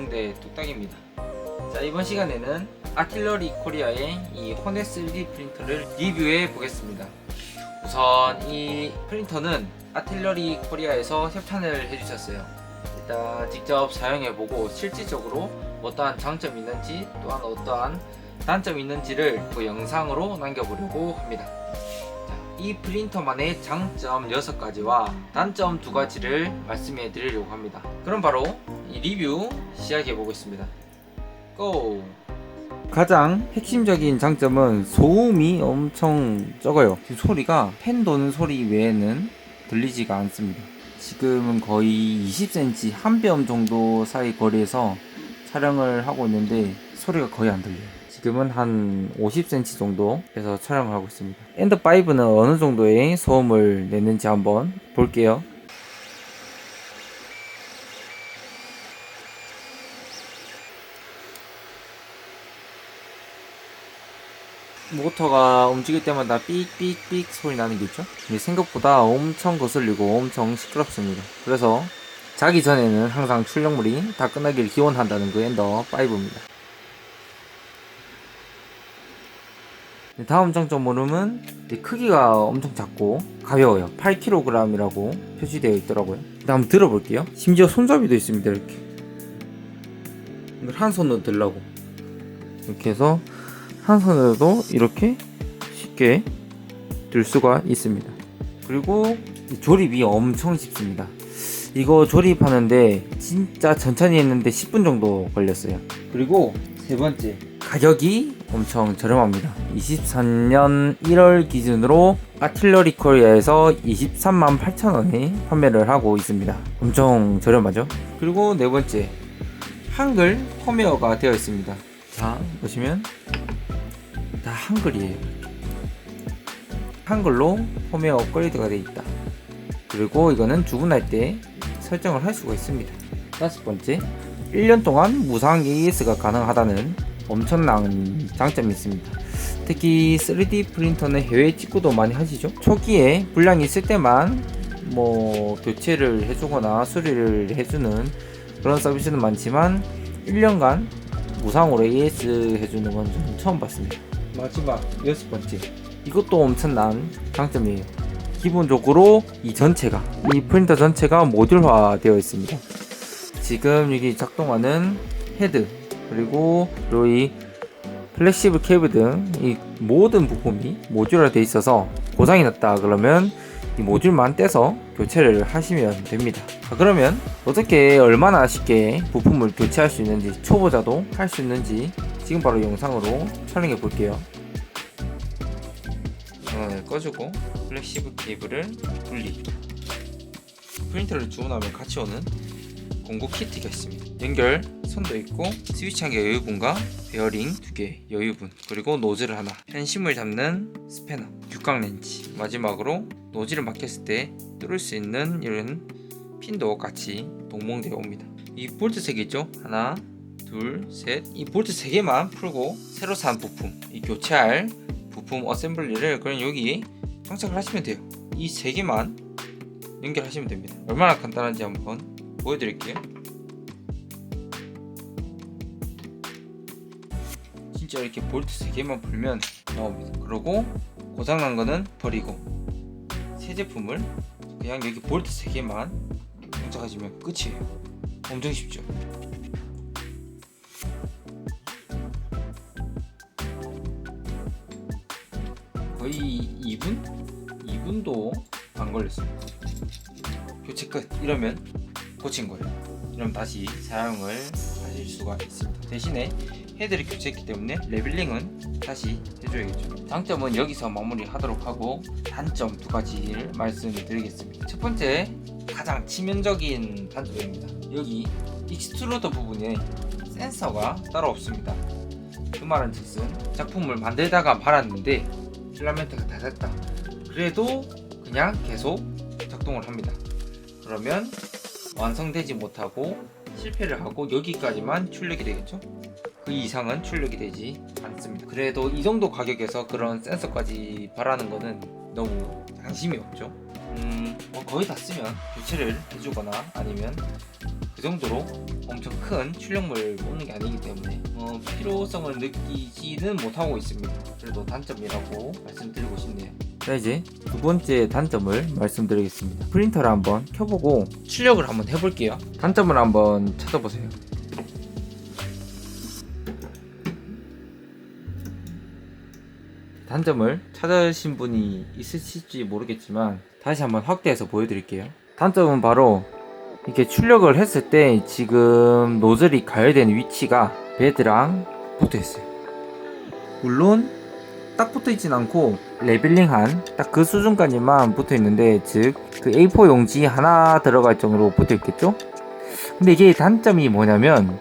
공대 뚝딱입니다. 자 이번 시간에는 아틸러리 코리아의 이 호넷 3D 프린터를 리뷰해 보겠습니다. 우선 이 프린터는 아틸러리 코리아에서 협찬을 해주셨어요. 일단 직접 사용해보고 실질적으로 어떠한 장점이 있는지 또한 어떠한 단점이 있는지를 그 영상으로 남겨보려고 합니다. 자, 이 프린터만의 장점 6가지와 단점 2가지를 말씀해 드리려고 합니다. 그럼 바로 이 리뷰 시작해 보겠습니다. 고! 가장 핵심적인 장점은 소음이 엄청 적어요. 소리가 팬 도는 소리 외에는 들리지가 않습니다. 지금은 거의 20cm 한 뼘 정도 사이 거리에서 촬영을 하고 있는데 소리가 거의 안 들려요. 지금은 한 50cm 정도에서 촬영을 하고 있습니다. 엔더5는 어느 정도의 소음을 내는지 한번 볼게요. 모터가 움직일 때마다 삑삑삑 소리 나는 게 있죠? 생각보다 엄청 거슬리고 엄청 시끄럽습니다. 그래서 자기 전에는 항상 출력물이 다 끝나길 기원한다는 그 엔더 5입니다. 다음 장점으로는 이 크기가 엄청 작고 가벼워요. 8kg이라고 표시되어 있더라고요. 한번 들어볼게요. 심지어 손잡이도 있습니다. 이렇게. 한 손으로 들라고. 이렇게 해서 한 손으로도 이렇게 쉽게 들 수가 있습니다. 그리고 이 조립이 엄청 쉽습니다. 이거 조립하는데 진짜 천천히 했는데 10분 정도 걸렸어요. 그리고 세 번째 가격이 엄청 저렴합니다. 23년 1월 기준으로 아틸러리 코리아에서 23만 8천 원에 판매를 하고 있습니다. 엄청 저렴하죠? 그리고 네 번째 한글 펌웨어가 되어 있습니다. 자 보시면 다 한글이에요. 한글로 펌웨어 업그레이드가 되어 있다. 그리고 이거는 주문할 때 설정을 할 수가 있습니다. 다섯 번째, 1년 동안 무상 AS가 가능하다는 엄청난 장점이 있습니다. 특히 3D 프린터는 해외 직구도 많이 하시죠? 초기에 불량이 있을 때만 뭐 교체를 해주거나 수리를 해주는 그런 서비스는 많지만 1년간 무상으로 AS 해주는 건 좀 처음 봤습니다. 마지막 여섯 번째, 이것도 엄청난 장점이에요. 기본적으로 이 전체가 이 프린터 전체가 모듈화 되어 있습니다. 지금 여기 작동하는 헤드 그리고 이 플렉시블 케이블 등 이 모든 부품이 모듈화 되어 있어서 고장이 났다 그러면 이 모듈만 떼서 교체를 하시면 됩니다. 자, 그러면 어떻게 얼마나 쉽게 부품을 교체할 수 있는지 초보자도 할 수 있는지 지금 바로 영상으로 촬영해 볼게요. 전원을 꺼주고 플렉시블 케이블을 분리 프린터를 주문하면 같이 오는 공구 키트가 있습니다. 연결 선도 있고 스위치 한 개 여유분과 베어링 두 개 여유분 그리고 노즐 하나. 펜심을 잡는 스패너 육각 렌치. 마지막으로 노즐을 막혔을 때 뚫을 수 있는 이런 핀도 같이 동봉되어 옵니다. 이 볼트 3개 있죠? 하나 둘셋이 볼트 3개만 풀고 새로 산 부품 이 교체할 부품 어셈블리를 그냥 여기 장착을 하시면 돼요. 이 세 개만 연결하시면 됩니다. 얼마나 간단한지 한번 보여드릴게요. 진짜 이렇게 볼트 세 개만 풀면 나옵니다. 그리고 고장난 거는 버리고 새 제품을 그냥 여기 볼트 세 개만 장착하시면 끝이에요. 엄청 쉽죠? 거의 2분? 2분도 안 걸렸습니다. 교체 끝! 이러면 고친 거예요. 이러면 다시 사용을 하실 수가 있습니다. 대신에 헤드를 교체했기 때문에 레벨링은 다시 해줘야겠죠. 장점은 여기서 마무리하도록 하고 단점 두 가지를 말씀드리겠습니다. 첫 번째 가장 치명적인 단점입니다. 여기 익스트루더 부분에 센서가 따로 없습니다. 그 말은 즉슨 작품을 만들다가 말았는데 필라멘트가 다 됐다. 그래도 그냥 계속 작동을 합니다. 그러면 완성되지 못하고 실패를 하고 여기까지만 출력이 되겠죠? 그 이상은 출력이 되지 않습니다. 그래도 이 정도 가격에서 그런 센서까지 바라는 거는 너무 양심이 없죠. 음, 뭐 거의 다 쓰면 교체를 해주거나 아니면 그 정도로 엄청 큰 출력물을 뽑는 게 아니기 때문에 어, 필요성을 느끼지는 못하고 있습니다. 그래도 단점이라고 말씀드리고 싶네요. 자 이제 두 번째 단점을 말씀드리겠습니다. 프린터를 한번 켜보고 출력을 한번 해볼게요. 단점을 한번 찾아보세요. 단점을 찾으신 분이 있으실지 모르겠지만 다시 한번 확대해서 보여드릴게요. 단점은 바로 이렇게 출력을 했을 때 지금 노즐이 가열되는 위치가 베드랑 붙어 있어요. 물론 딱 붙어 있진 않고 레벨링한 딱 그 수준까지만 붙어 있는데 즉 그 A4 용지 하나 들어갈 정도로 붙어 있겠죠? 근데 이게 단점이 뭐냐면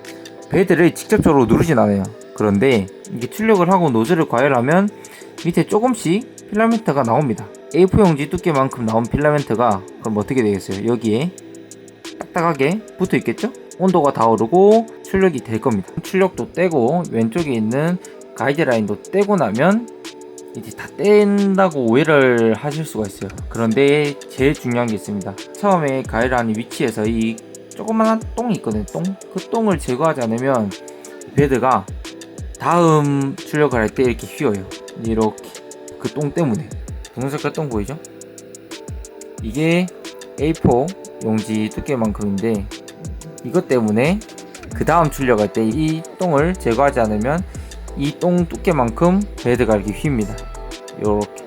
베드를 직접적으로 누르진 않아요. 그런데 이게 출력을 하고 노즐을 과열하면 밑에 조금씩 필라멘트가 나옵니다. A4 용지 두께만큼 나온 필라멘트가 그럼 어떻게 되겠어요? 여기에 딱딱하게 붙어 있겠죠? 온도가 다 오르고 출력이 될 겁니다. 출력도 떼고 왼쪽에 있는 가이드라인도 떼고 나면 이제 다 뗀다고 오해를 하실 수가 있어요. 그런데 제일 중요한 게 있습니다. 처음에 가이드라인 위치에서 이 조그만한 똥이 있거든요. 똥? 그 똥을 제거하지 않으면 베드가 다음 출력을 할 때 이렇게 휘어요. 이렇게 그 똥 때문에 분홍색깔 똥 보이죠? 이게 A4 용지 두께만큼인데 이것 때문에 그 다음 출력할 때 이 똥을 제거하지 않으면 이 똥 두께만큼 베드가 이렇게 휩니다. 요렇게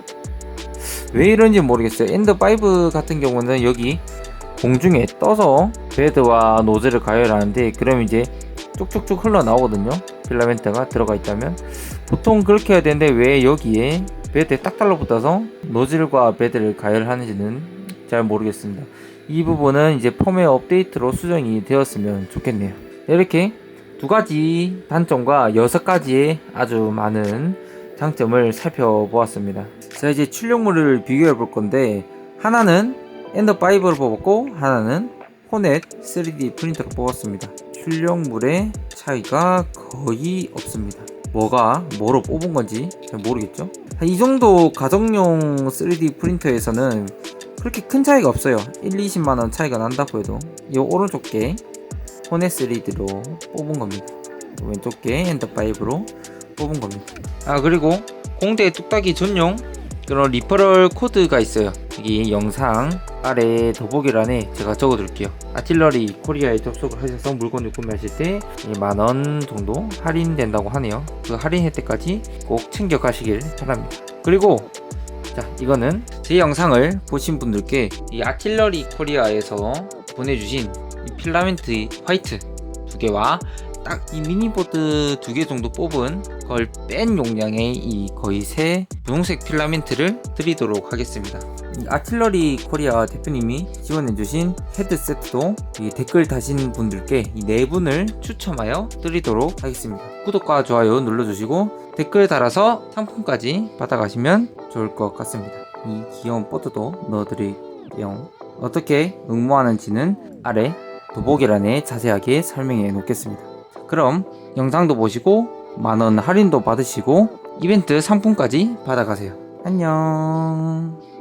왜 이런지 모르겠어요. 엔더 5 같은 경우는 여기 공중에 떠서 베드와 노즐을 가열하는데 그럼 이제 쭉쭉쭉 흘러나오거든요. 필라멘트가 들어가 있다면 보통 그렇게 해야 되는데 왜 여기에 베드에 딱 달라붙어서 노즐과 베드를 가열하는지는 잘 모르겠습니다. 이 부분은 이제 펌웨어 업데이트로 수정이 되었으면 좋겠네요. 이렇게 두 가지 단점과 여섯 가지의 아주 많은 장점을 살펴보았습니다. 자 이제 출력물을 비교해 볼 건데 하나는 엔더 5를 뽑았고 하나는 호넷 3D 프린터를 뽑았습니다. 출력물의 차이가 거의 없습니다. 뭐가 뭐로 뽑은 건지 잘 모르겠죠. 이 정도 가정용 3D 프린터에서는 그렇게 큰 차이가 없어요. 1, 20만원 차이가 난다고 해도 이 오른쪽 게 호넷 3D로 뽑은 겁니다. 왼쪽 게 엔더 5로 뽑은 겁니다. 아 그리고 공대 뚝딱이 전용 그런 리퍼럴 코드가 있어요. 여기 영상 아래 더보기란에 제가 적어둘게요. 아틸러리 코리아에 접속을 하셔서 물건을 구매하실 때 만 원 정도 할인된다고 하네요. 그 할인 혜택까지 꼭 챙겨 가시길 바랍니다. 그리고 자 이거는 제 영상을 보신 분들께 이 아틸러리 코리아에서 보내주신 이 필라멘트 화이트 두 개와 딱 이 미니보드 두 개 정도 뽑은 걸 뺀 용량의 이 거의 새 분홍색 필라멘트를 드리도록 하겠습니다. 이 아틸러리 코리아 대표님이 지원해주신 헤드세트도 이 댓글 다신 분들께 이 네 분을 추첨하여 드리도록 하겠습니다. 구독과 좋아요 눌러주시고 댓글 달아서 상품까지 받아가시면 좋을 것 같습니다. 이 귀여운 포트도 넣어드릴게요. 어떻게 응모하는지는 아래 더보기란에 자세하게 설명해 놓겠습니다. 그럼 영상도 보시고 만원 할인도 받으시고 이벤트 상품까지 받아가세요. 안녕.